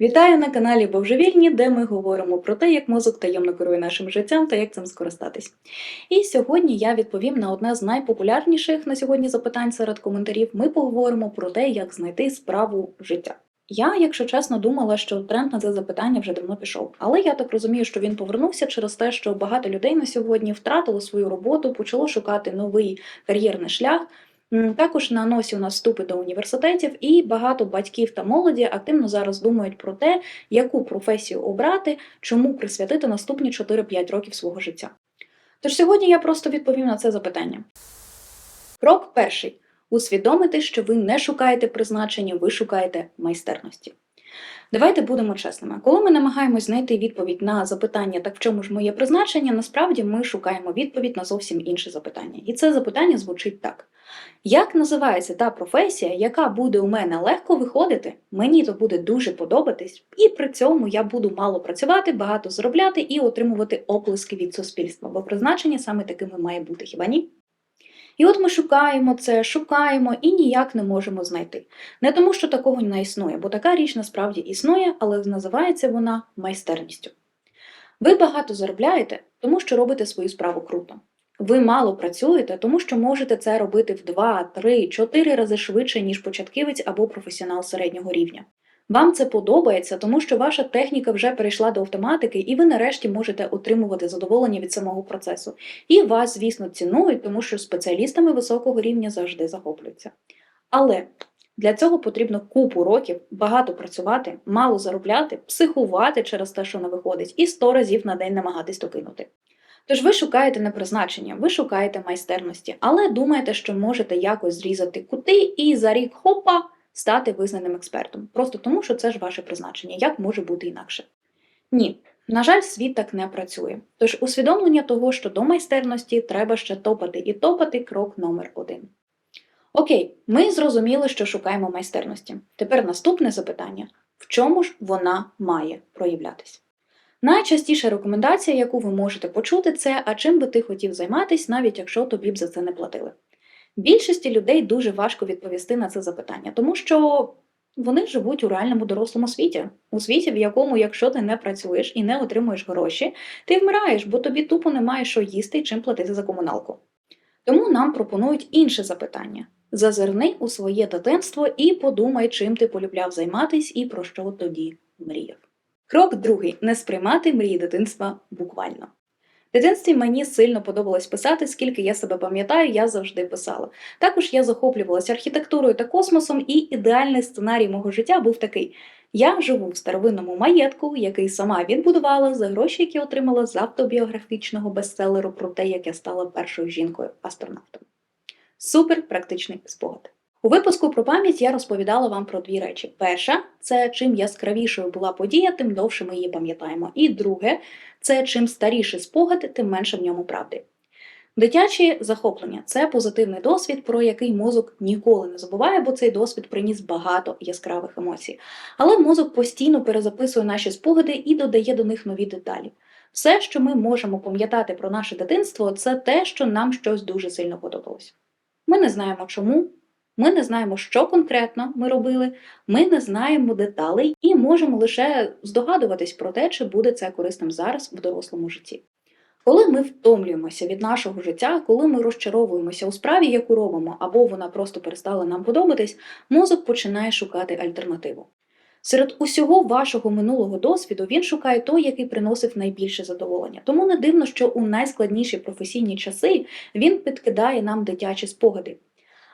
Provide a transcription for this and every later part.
Вітаю на каналі Божевільні, де ми говоримо про те, як мозок таємно керує нашим життям та як цим скористатись. І сьогодні я відповім на одне з найпопулярніших на сьогодні запитань серед коментарів. Ми поговоримо про те, як знайти справу життя. Я, якщо чесно, думала, що тренд на це запитання вже давно пішов. Але я так розумію, що він повернувся через те, що багато людей на сьогодні втратило свою роботу, почало шукати новий кар'єрний шлях. Також на носі у нас вступи до університетів, і багато батьків та молоді активно зараз думають про те, яку професію обрати, чому присвятити наступні 4-5 років свого життя. Тож сьогодні я просто відповім на це запитання. Крок перший: усвідомити, що ви не шукаєте призначення, ви шукаєте майстерності. Давайте будемо чесними. Коли ми намагаємось знайти відповідь на запитання, так в чому ж моє призначення, насправді ми шукаємо відповідь на зовсім інше запитання. І це запитання звучить так: як називається та професія, яка буде у мене легко виходити, мені то буде дуже подобатись, і при цьому я буду мало працювати, багато заробляти і отримувати оплески від суспільства, бо призначення саме такими має бути, хіба ні? І от ми шукаємо це, шукаємо і ніяк не можемо знайти. Не тому, що такого не існує, бо така річ насправді існує, але називається вона майстерністю. Ви багато заробляєте, тому що робите свою справу круто. Ви мало працюєте, тому що можете це робити в 2, 3, 4 рази швидше, ніж початківець або професіонал середнього рівня. Вам це подобається, тому що ваша техніка вже перейшла до автоматики, і ви нарешті можете отримувати задоволення від самого процесу. І вас, звісно, цінують, тому що спеціалістами високого рівня завжди захоплюються. Але для цього потрібно купу років, багато працювати, мало заробляти, психувати через те, що не виходить, і 100 разів на день намагатись докинути. Тож ви шукаєте не призначення, ви шукаєте майстерності, але думаєте, що можете якось зрізати кути і за рік хопа стати визнаним експертом, просто тому, що це ж ваше призначення, як може бути інакше. Ні, на жаль, світ так не працює. Тож усвідомлення того, що до майстерності треба ще топати і топати крок номер один. Окей, ми зрозуміли, що шукаємо майстерності. Тепер наступне запитання: в чому ж вона має проявлятись? Найчастіша рекомендація, яку ви можете почути, це а чим би ти хотів займатися, навіть якщо тобі б за це не платили. Більшості людей дуже важко відповісти на це запитання, тому що вони живуть у реальному дорослому світі, у світі, в якому, якщо ти не працюєш і не отримуєш гроші, ти вмираєш, бо тобі тупо немає що їсти і чим платити за комуналку. Тому нам пропонують інше запитання: зазирни у своє дитинство і подумай, чим ти полюбляв займатись і про що тоді мріяв. Крок другий не сприймати мрії дитинства буквально. В дитинстві мені сильно подобалось писати, скільки я себе пам'ятаю, я завжди писала. Також я захоплювалася архітектурою та космосом, і ідеальний сценарій мого життя був такий: я живу в старовинному маєтку, який сама відбудувала за гроші, які отримала з автобіографічного бестселеру про те, як я стала першою жінкою-астронавтом. Супер практичний спогад. У випуску про пам'ять я розповідала вам про дві речі: перша це чим яскравішою була подія, тим довше ми її пам'ятаємо. І друге, це чим старіший спогад, тим менше в ньому правди. Дитячі захоплення це позитивний досвід, про який мозок ніколи не забуває, бо цей досвід приніс багато яскравих емоцій. Але мозок постійно перезаписує наші спогади і додає до них нові деталі. Все, що ми можемо пам'ятати про наше дитинство, це те, що нам щось дуже сильно подобалось. Ми не знаємо чому, ми не знаємо, що конкретно ми робили, ми не знаємо деталей і можемо лише здогадуватись про те, чи буде це корисним зараз в дорослому житті. Коли ми втомлюємося від нашого життя, коли ми розчаровуємося у справі, яку робимо, або вона просто перестала нам подобатись, мозок починає шукати альтернативу. Серед усього вашого минулого досвіду він шукає той, який приносив найбільше задоволення. Тому не дивно, що у найскладніші професійні часи він підкидає нам дитячі спогади.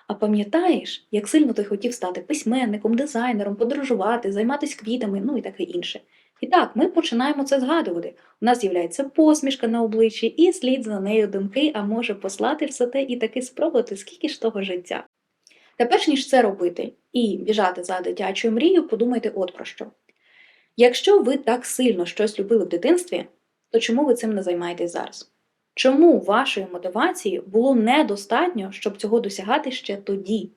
А пам'ятаєш, як сильно ти хотів стати письменником, дизайнером, подорожувати, займатися квітами, ну і таке інше. І так, ми починаємо це згадувати. У нас з'являється посмішка на обличчі, і слід за нею думки, а може послати все те і таки спробувати, скільки ж того життя. Та перш ніж це робити і біжати за дитячою мрією, подумайте от про що. Якщо ви так сильно щось любили в дитинстві, то чому ви цим не займаєтесь зараз? Чому вашої мотивації було недостатньо, щоб цього досягати ще тоді?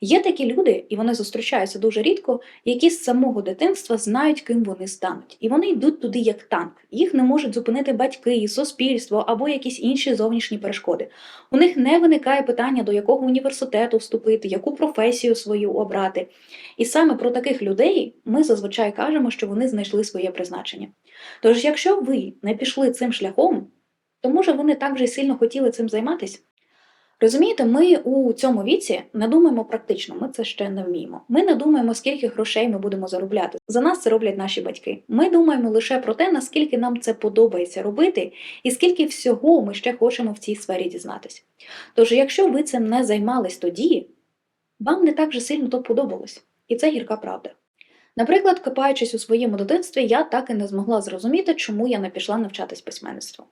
Є такі люди, і вони зустрічаються дуже рідко, які з самого дитинства знають, ким вони стануть, і вони йдуть туди як танк. Їх не можуть зупинити батьки, суспільство або якісь інші зовнішні перешкоди. У них не виникає питання, до якого університету вступити, яку професію свою обрати. І саме про таких людей ми зазвичай кажемо, що вони знайшли своє призначення. Тож, якщо ви не пішли цим шляхом, то може ви не так же й сильно хотіли цим займатися? Розумієте, ми у цьому віці не думаємо практично, ми це ще не вміємо. Ми не думаємо, скільки грошей ми будемо заробляти. За нас це роблять наші батьки. Ми думаємо лише про те, наскільки нам це подобається робити, і скільки всього ми ще хочемо в цій сфері дізнатися. Тож, якщо ви цим не займались тоді, вам не так же сильно то подобалось. І це гірка правда. Наприклад, копаючись у своєму дитинстві, я так і не змогла зрозуміти, чому я не пішла навчатись письменництву.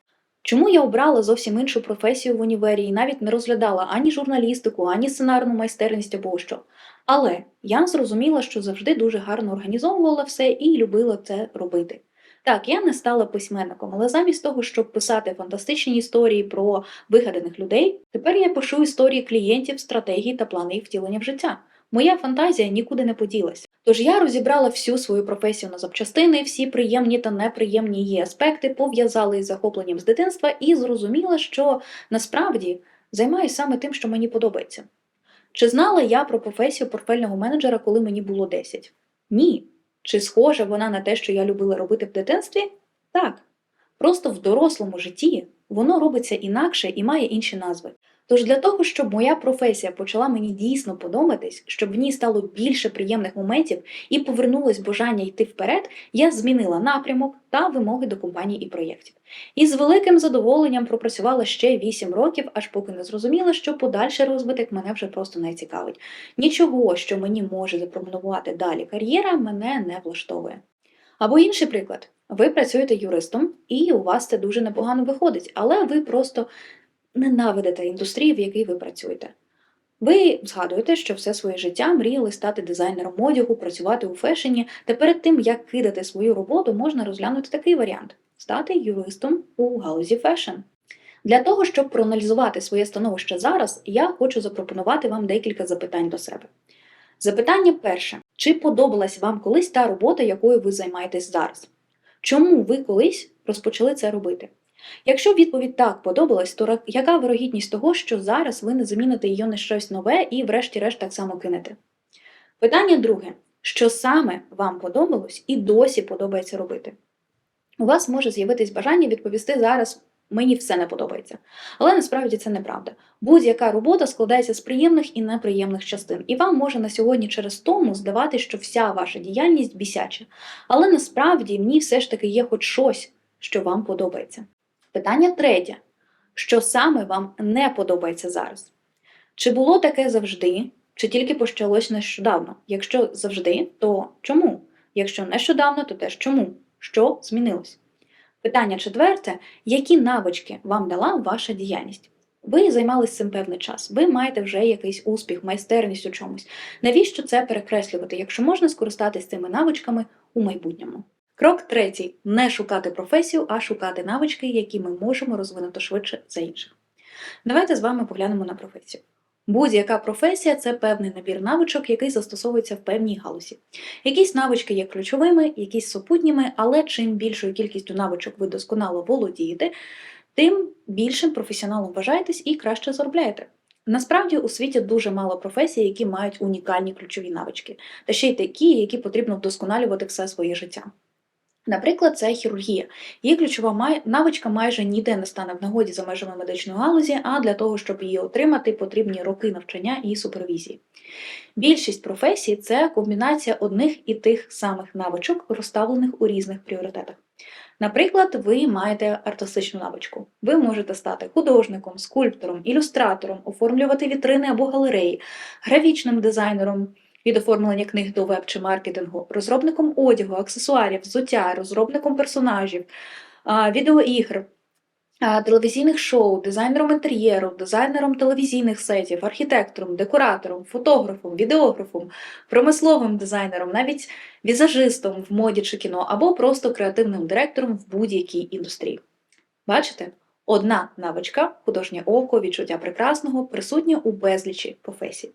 Чому я обрала зовсім іншу професію в універі і навіть не розглядала ані журналістику, ані сценарну майстерність або що. Але я зрозуміла, що завжди дуже гарно організовувала все і любила це робити. Так, я не стала письменником, але замість того, щоб писати фантастичні історії про вигаданих людей, тепер я пишу історії клієнтів, стратегії та плани їх втілення в життя. Моя фантазія нікуди не поділась. Тож я розібрала всю свою професію на запчастини, всі приємні та неприємні її аспекти, пов'язала із захопленням з дитинства і зрозуміла, що насправді займаюся саме тим, що мені подобається. Чи знала я про професію портфельного менеджера, коли мені було 10? Ні. Чи схожа вона на те, що я любила робити в дитинстві? Так. Просто в дорослому житті воно робиться інакше і має інші назви. Тож для того, щоб моя професія почала мені дійсно подобатись, щоб в ній стало більше приємних моментів і повернулось бажання йти вперед, я змінила напрямок та вимоги до компаній і проєктів. І з великим задоволенням пропрацювала ще 8 років, аж поки не зрозуміла, що подальший розвиток мене вже просто не цікавить. Нічого, що мені може запропонувати далі кар'єра, мене не влаштовує. Або інший приклад: ви працюєте юристом, і у вас це дуже непогано виходить, але ви просто ненавидите індустрію, в якій ви працюєте. Ви згадуєте, що все своє життя мріяли стати дизайнером одягу, працювати у фешені, та перед тим, як кидати свою роботу, можна розглянути такий варіант стати юристом у галузі фешн. Для того, щоб проаналізувати своє становище зараз, я хочу запропонувати вам декілька запитань до себе. Запитання перше: чи подобалась вам колись та робота, якою ви займаєтесь зараз? Чому ви колись розпочали це робити? Якщо відповідь так подобалась, то яка вирогідність того, що зараз ви не заміните її на щось нове і, врешті-решт, так само кинете? Питання друге: що саме вам подобалось і досі подобається робити? У вас може з'явитись бажання відповісти зараз. Мені все не подобається. Але насправді це неправда. Будь-яка робота складається з приємних і неприємних частин, і вам може на сьогодні через тому здавати, що вся ваша діяльність бісяча. Але насправді в ній все ж таки є хоч щось, що вам подобається. Питання третє: що саме вам не подобається зараз? Чи було таке завжди, чи тільки почалось нещодавно? Якщо завжди, то чому? Якщо нещодавно, то теж чому? Що змінилось? Питання четверте: які навички вам дала ваша діяльність? Ви займалися цим певний час, ви маєте вже якийсь успіх, майстерність у чомусь. Навіщо це перекреслювати, якщо можна скористатись цими навичками у майбутньому? Крок третій: не шукати професію, а шукати навички, які ми можемо розвинути швидше за інших. Давайте з вами поглянемо на професію. Будь-яка професія це певний набір навичок, який застосовується в певній галузі. Якісь навички є ключовими, якісь супутніми, але чим більшою кількістю навичок ви досконало володієте, тим більшим професіоналом вважаєтесь і краще заробляєте. Насправді у світі дуже мало професій, які мають унікальні ключові навички, та ще й такі, які потрібно вдосконалювати все своє життя. Наприклад, це хірургія. Її ключова навичка майже ніде не стане в нагоді за межами медичної галузі, а для того, щоб її отримати, потрібні роки навчання і супервізії. Більшість професій це комбінація одних і тих самих навичок, розставлених у різних пріоритетах. Наприклад, ви маєте артистичну навичку. Ви можете стати художником, скульптором, ілюстратором, оформлювати вітрини або галереї, графічним дизайнером від оформлення книг до веб чи маркетингу, розробником одягу, аксесуарів, взуття, розробником персонажів, відеоігр, телевізійних шоу, дизайнером інтер'єру, дизайнером телевізійних сетів, архітектором, декоратором, фотографом, відеографом, промисловим дизайнером, навіть візажистом в моді чи кіно, або просто креативним директором в будь-якій індустрії. Бачите? Одна навичка, художнє око, відчуття прекрасного, присутнє у безлічі професій.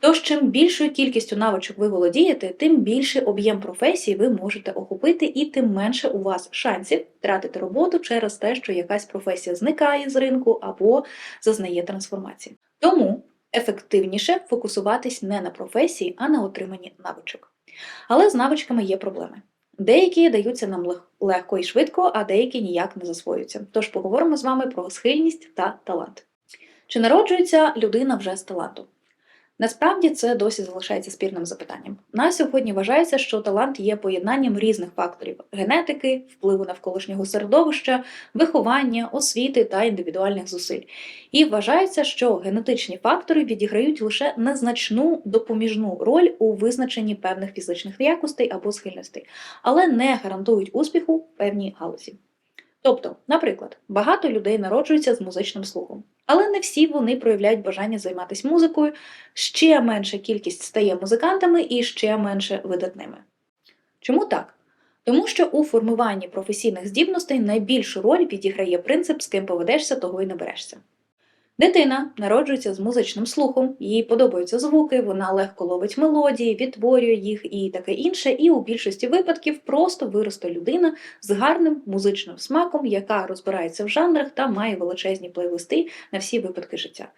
Тож, чим більшою кількістю навичок ви володієте, тим більший об'єм професій ви можете охопити, і тим менше у вас шансів втратити роботу через те, що якась професія зникає з ринку або зазнає трансформації. Тому ефективніше фокусуватись не на професії, а на отриманні навичок. Але з навичками є проблеми. Деякі даються нам легко і швидко, а деякі ніяк не засвоюються. Тож поговоримо з вами про схильність та талант. Чи народжується людина вже з талантом? Насправді це досі залишається спірним запитанням. На сьогодні вважається, що талант є поєднанням різних факторів генетики, впливу навколишнього середовища, виховання, освіти та індивідуальних зусиль. І вважається, що генетичні фактори відіграють лише незначну допоміжну роль у визначенні певних фізичних якостей або схильностей, але не гарантують успіху певній галузі. Тобто, наприклад, багато людей народжуються з музичним слухом, але не всі вони проявляють бажання займатися музикою, ще менша кількість стає музикантами і ще менше видатними. Чому так? Тому що у формуванні професійних здібностей найбільшу роль відіграє принцип, з ким поведешся, того й наберешся. Дитина народжується з музичним слухом, їй подобаються звуки, вона легко ловить мелодії, відтворює їх і таке інше, і у більшості випадків просто виросте людина з гарним музичним смаком, яка розбирається в жанрах та має величезні плейлисти на всі випадки життя.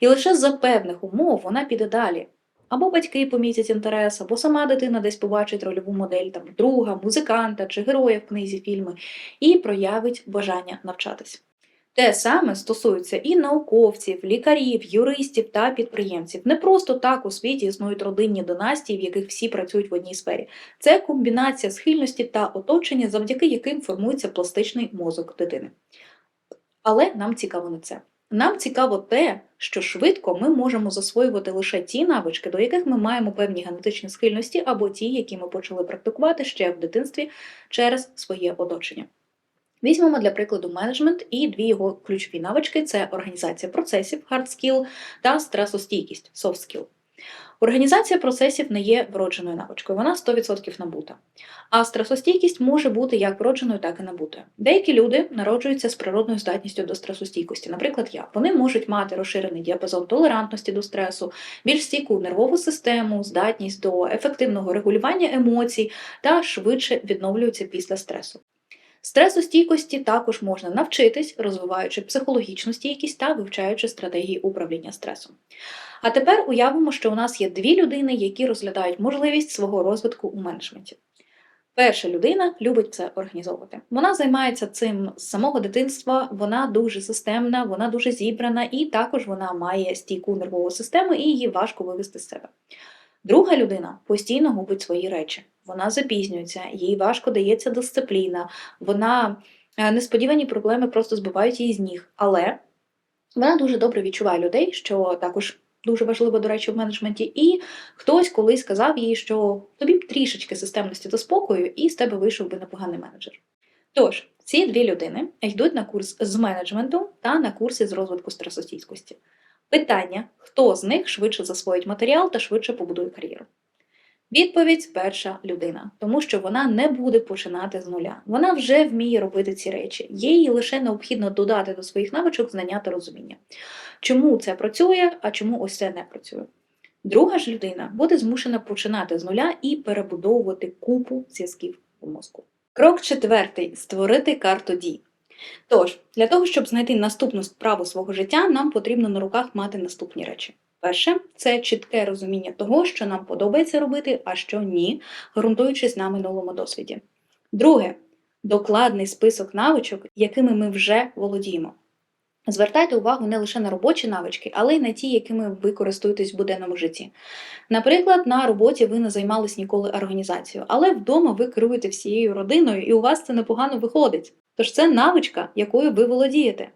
І лише за певних умов вона піде далі. Або батьки помітять інтерес, або сама дитина десь побачить рольову модель там друга, музиканта чи героя в книзі фільми і проявить бажання навчатись. Те саме стосується і науковців, лікарів, юристів та підприємців. Не просто так у світі існують родинні династії, в яких всі працюють в одній сфері. Це комбінація схильності та оточення, завдяки яким формується пластичний мозок дитини. Але нам цікаво не це. Нам цікаво те, що швидко ми можемо засвоювати лише ті навички, до яких ми маємо певні генетичні схильності, або ті, які ми почали практикувати ще в дитинстві через своє оточення. Візьмемо для прикладу менеджмент і дві його ключові навички це організація процесів hard skill та стресостійкість soft skill. Організація процесів не є вродженою навичкою, вона 100% набута. А стресостійкість може бути як вродженою, так і набутою. Деякі люди народжуються з природною здатністю до стресостійкості. Наприклад, я. Вони можуть мати розширений діапазон толерантності до стресу, більш стійку нервову систему, здатність до ефективного регулювання емоцій та швидше відновлюються після стресу. Стресостійкості також можна навчитись, розвиваючи психологічну стійкість та вивчаючи стратегії управління стресом. А тепер уявимо, що у нас є дві людини, які розглядають можливість свого розвитку у менеджменті. Перша людина любить це організовувати. Вона займається цим з самого дитинства, вона дуже системна, вона дуже зібрана, і також вона має стійку нервову систему, і її важко вивести з себе. Друга людина постійно губить свої речі. Вона запізнюється, їй важко дається дисципліна, вона е, несподівані проблеми просто збивають її з ніг. Але вона дуже добре відчуває людей, що також дуже важливо, до речі, в менеджменті. І хтось колись сказав їй, що тобі б трішечки системності та спокою, і з тебе вийшов би непоганий менеджер. Тож, ці дві людини йдуть на курс з менеджменту та на курси з розвитку стресостійкості. Питання: хто з них швидше засвоїть матеріал та швидше побудує кар'єру? Відповідь перша людина, тому що вона не буде починати з нуля. Вона вже вміє робити ці речі. Їй лише необхідно додати до своїх навичок знання та розуміння. Чому це працює, а чому ось це не працює? Друга ж людина буде змушена починати з нуля і перебудовувати купу зв'язків у мозку. Крок четвертий створити карту дій. Тож, для того, щоб знайти наступну справу свого життя, нам потрібно на руках мати наступні речі. Перше це чітке розуміння того, що нам подобається робити, а що ні, ґрунтуючись на минулому досвіді. Друге докладний список навичок, якими ми вже володіємо. Звертайте увагу не лише на робочі навички, але й на ті, якими ви користуєтесь в буденному житті. Наприклад, на роботі ви не займались ніколи організацією, але вдома ви керуєте всією родиною, і у вас це непогано виходить. Тож це навичка, якою ви володієте.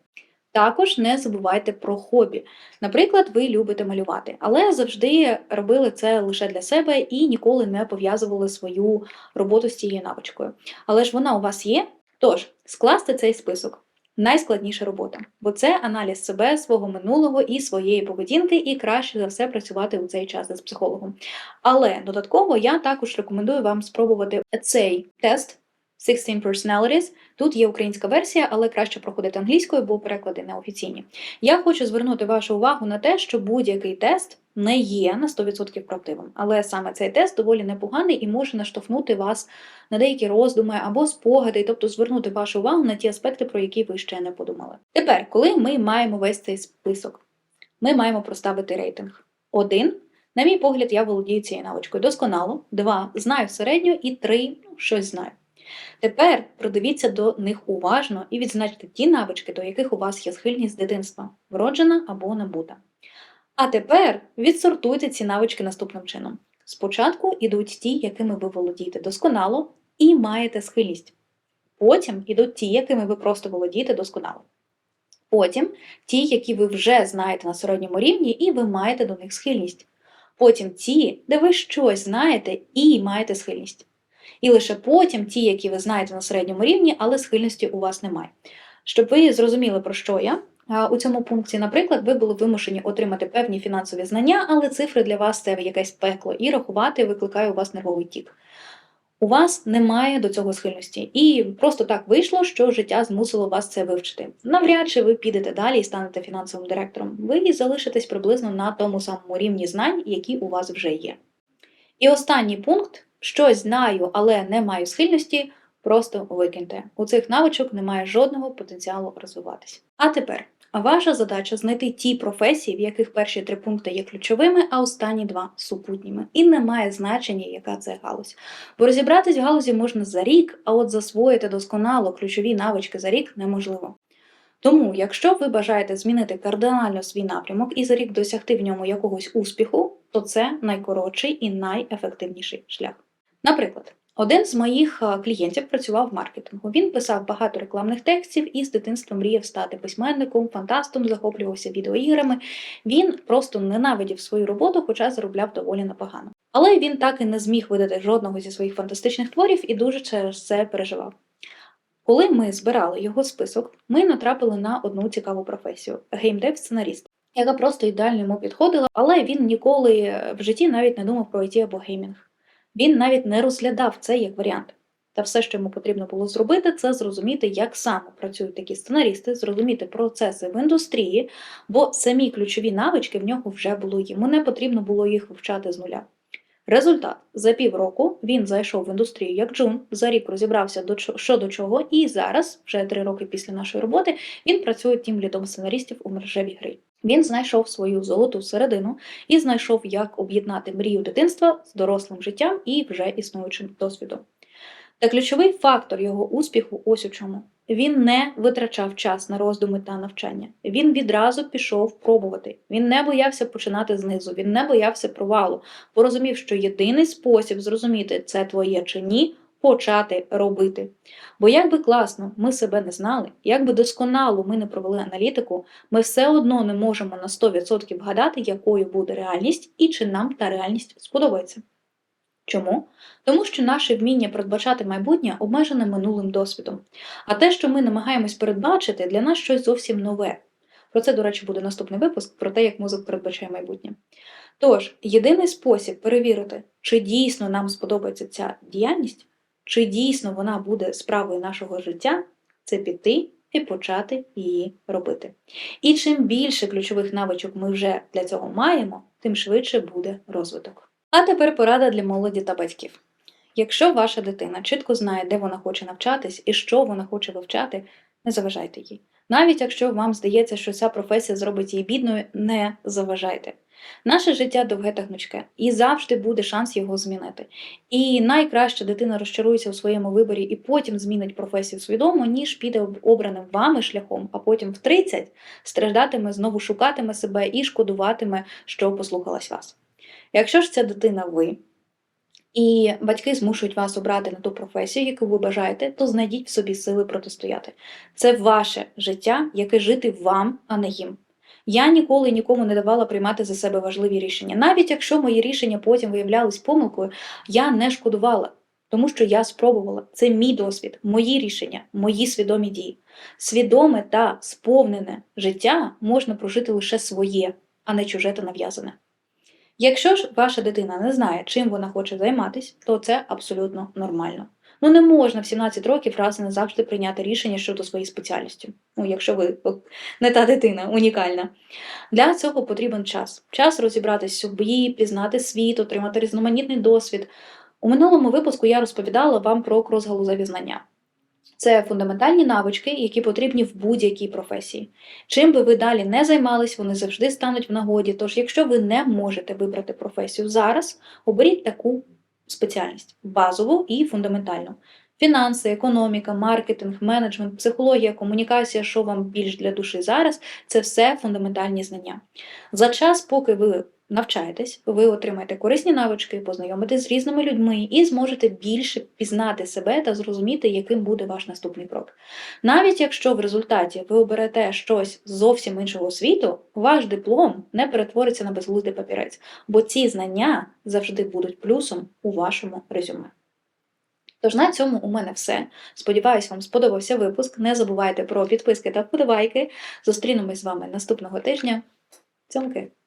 Також не забувайте про хобі. Наприклад, ви любите малювати, але завжди робили це лише для себе і ніколи не пов'язували свою роботу з цією навичкою. Але ж вона у вас є. Тож, скласти цей список найскладніша робота, бо це аналіз себе, свого минулого і своєї поведінки, і краще за все працювати у цей час з психологом. Але додатково я також рекомендую вам спробувати цей тест 16 Personalities. Тут є українська версія, але краще проходити англійською, бо переклади неофіційні. Я хочу звернути вашу увагу на те, що будь-який тест не є на 100% правдивим, але саме цей тест доволі непоганий і може наштовхнути вас на деякі роздуми або спогади, тобто звернути вашу увагу на ті аспекти, про які ви ще не подумали. Тепер, коли ми маємо весь цей список, ми маємо проставити рейтинг. Один, на мій погляд, я володію цією навичкою досконало. Два, знаю середньо, і три, ну, щось знаю. Тепер придивіться до них уважно і відзначте ті навички, до яких у вас є схильність з дитинства, вроджена або набута. А тепер відсортуйте ці навички наступним чином. Спочатку йдуть ті, якими ви володієте досконало і маєте схильність. Потім йдуть ті, якими ви просто володієте досконало. Потім ті, які ви вже знаєте на середньому рівні, і ви маєте до них схильність. Потім ті, де ви щось знаєте і маєте схильність. І лише потім ті, які ви знаєте на середньому рівні, але схильності у вас немає. Щоб ви зрозуміли, про що я, у цьому пункті, наприклад, ви були вимушені отримати певні фінансові знання, але цифри для вас це якесь пекло, і рахувати викликає у вас нервовий тік. У вас немає до цього схильності, і просто так вийшло, що життя змусило вас це вивчити. Навряд чи ви підете далі і станете фінансовим директором. Ви залишитесь приблизно на тому самому рівні знань, які у вас вже є. І останній пункт щось знаю, але не маю схильності. Просто викиньте. У цих навичок немає жодного потенціалу розвиватися. А тепер ваша задача знайти ті професії, в яких перші три пункти є ключовими, а останні два супутніми. І не має значення, яка це галузь. Бо розібратись в галузі можна за рік, а от засвоїти досконало ключові навички за рік неможливо. Тому, якщо ви бажаєте змінити кардинально свій напрямок і за рік досягти в ньому якогось успіху, то це найкоротший і найефективніший шлях. Наприклад, один з моїх клієнтів працював в маркетингу. Він писав багато рекламних текстів і з дитинства мріяв стати письменником, фантастом, захоплювався відеоіграми. Він просто ненавидів свою роботу, хоча заробляв доволі непогано. Але він так і не зміг видати жодного зі своїх фантастичних творів і дуже через це переживав. Коли ми збирали його список, ми натрапили на одну цікаву професію геймдев-сценаріст, яка просто ідеально йому підходила, але він ніколи в житті навіть не думав про IT або геймінг. Він навіть не розглядав це як варіант. Та все, що йому потрібно було зробити, це зрозуміти, як саме працюють такі сценарісти, зрозуміти процеси в індустрії, бо самі ключові навички в нього вже були. Йому не потрібно було їх вивчати з нуля. Результат за півроку він зайшов в індустрію як джун, за рік розібрався до що до чого, і зараз, вже три роки після нашої роботи, він працює тим лідом сценаристів у мережевій грі. Він знайшов свою золоту середину і знайшов, як об'єднати мрію дитинства з дорослим життям і вже існуючим досвідом. Та ключовий фактор його успіху ось у чому. Він не витрачав час на роздуми та навчання. Він відразу пішов пробувати. Він не боявся починати знизу, він не боявся провалу, бо розумів, що єдиний спосіб зрозуміти, це твоє чи ні, почати робити. Бо як би класно ми себе не знали, як би досконало ми не провели аналітику, ми все одно не можемо на 100% гадати, якою буде реальність і чи нам та реальність сподобається. Чому? Тому що наше вміння передбачати майбутнє обмежене минулим досвідом. А те, що ми намагаємось передбачити, для нас щось зовсім нове. Про це, до речі, буде наступний випуск про те, як мозок передбачає майбутнє. Тож, єдиний спосіб перевірити, чи дійсно нам сподобається ця діяльність, чи дійсно вона буде справою нашого життя, це піти і почати її робити. І чим більше ключових навичок ми вже для цього маємо, тим швидше буде розвиток. А тепер порада для молоді та батьків. Якщо ваша дитина чітко знає, де вона хоче навчатись і що вона хоче вивчати, не заважайте їй. Навіть якщо вам здається, що ця професія зробить її бідною, не заважайте. Наше життя довге та гнучке, і завжди буде шанс його змінити. І найкраще дитина розчарується у своєму виборі і потім змінить професію свідомо, ніж піде обраним вами шляхом, а потім в 30 страждатиме, знову шукатиме себе і шкодуватиме, що послухалась вас. Якщо ж ця дитина ви, і батьки змушують вас обрати на ту професію, яку ви бажаєте, то знайдіть в собі сили протистояти. Це ваше життя, яке жити вам, а не їм. Я ніколи нікому не давала приймати за себе важливі рішення. Навіть якщо мої рішення потім виявлялись помилкою, я не шкодувала, тому що я спробувала. Це мій досвід, мої рішення, мої свідомі дії. Свідоме та сповнене життя можна прожити лише своє, а не чуже та нав'язане. Якщо ж ваша дитина не знає, чим вона хоче займатися, то це абсолютно нормально. Ну не можна в 17 років раз і назавжди прийняти рішення щодо своєї спеціальності. Ну, якщо ви не та дитина, унікальна. Для цього потрібен час. Час розібратися в собі, пізнати світ, отримати різноманітний досвід. У минулому випуску я розповідала вам про кросгалузеві знання. Це фундаментальні навички, які потрібні в будь-якій професії. Чим би ви далі не займались, вони завжди стануть в нагоді. Тож, якщо ви не можете вибрати професію зараз, оберіть таку спеціальність базову і фундаментальну. Фінанси, економіка, маркетинг, менеджмент, психологія, комунікація, що вам більш для душі зараз, це все фундаментальні знання. За час, поки ви навчаєтесь, ви отримаєте корисні навички, познайомитесь з різними людьми і зможете більше пізнати себе та зрозуміти, яким буде ваш наступний крок. Навіть якщо в результаті ви оберете щось з зовсім іншого світу, ваш диплом не перетвориться на безглуздий папірець, бо ці знання завжди будуть плюсом у вашому резюме. Тож на цьому у мене все. Сподіваюсь, вам сподобався випуск. Не забувайте про підписки та вподобайки. Зустрінемось з вами наступного тижня. Цьомки!